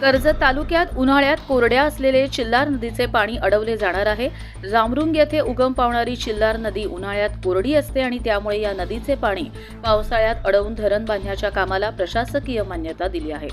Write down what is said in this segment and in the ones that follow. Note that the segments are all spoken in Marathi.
कर्जत तालुक्यात उन्हाळ्यात कोरड्या असलेले चिल्लार नदीचे पाणी अडवले जाणार आहे. जामरुंग येथे उगम पावणारी चिल्लार नदी उन्हाळ्यात कोरडी असते आणि त्यामुळे या नदीचे पाणी पावसाळ्यात अडवून धरण बांधण्याच्या कामाला प्रशासकीय मान्यता दिली आहे.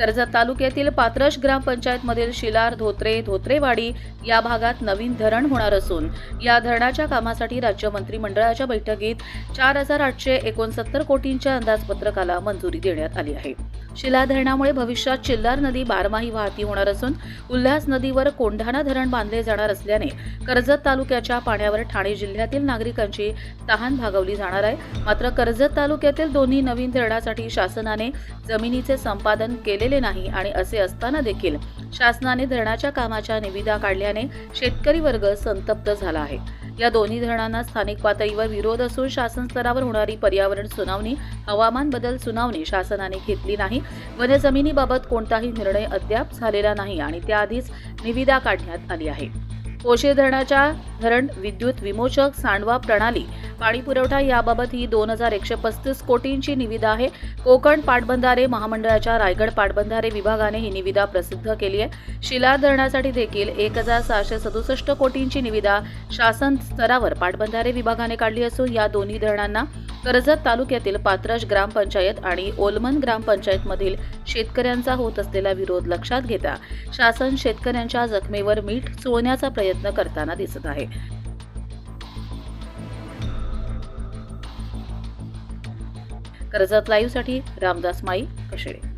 कर्जत तालुक्यातील पात्रश ग्रामपंचायतमधील शिलार धोत्रे धोत्रेवाडी या भागात नवीन धरण होणार असून या धरणाच्या कामासाठी राज्य मंत्रिमंडळाच्या बैठकीत चार हजार आठशे एकोणसत्तर कोटींच्या अंदाजपत्रकाला मंजुरी देण्यात आली आहे. शिला धरणामुळे भविष्यात चिल्लार नदी बारमाही वाहती होणार असून उल्हास नदीवर कोंढाणा धरण बांधले जाणार असल्याने कर्जत तालुक्याच्या पाण्यावर ठाणे जिल्ह्यातील नागरिकांची तहान भागवली जाणार आहे. मात्र कर्जत तालुक्यातील दोन्ही नवीन धरणासाठी शासनाने जमिनीचे संपादन केलेले नाही आणि असे असताना देखील शासनाने धरणाच्या कामाच्या निविदा काढल्याने शेतकरी वर्ग संतप्त झाला आहे. या दोन्ही धरणांना स्थानिक पातळीवर विरोध असून शासन स्तरावर होणारी पर्यावरण सुनावणी हवामान बदल सुनावणी शासनाने घेतली नाही. वनजमिनीबाबत कोणताही निर्णय अद्याप झालेला नाही आणि त्याआधीच निविदा काढण्यात आली आहे. पोशे धरणाच्या धरण विद्युत विमोचक सांडवा प्रणाली पाणी पुरवठा याबाबत ही दोन हजार एकशे पस्तीस कोटींची निविदा आहे. कोकण पाटबंधारे महामंडळाच्या रायगड पाटबंधारे विभागाने ही निविदा प्रसिद्ध केली आहे. शिला धरणासाठी देखील एक हजार सहाशे सदुसष्ट कोटींची निविदा शासन स्तरावर पाटबंधारे विभागाने काढली असून या दोन्ही धरणांना कर्जत तालुक्यातील पात्रज ग्रामपंचायत आणि ओलमन ग्रामपंचायतमधील शेतकऱ्यांचा होत असलेला विरोध लक्षात घेता शासन शेतकऱ्यांच्या जखमेवर मीठ चोळण्याचा प्रयत्न करताना दिसत आहे. कर्जत लाईव्हसाठी रामदास माई कशेळे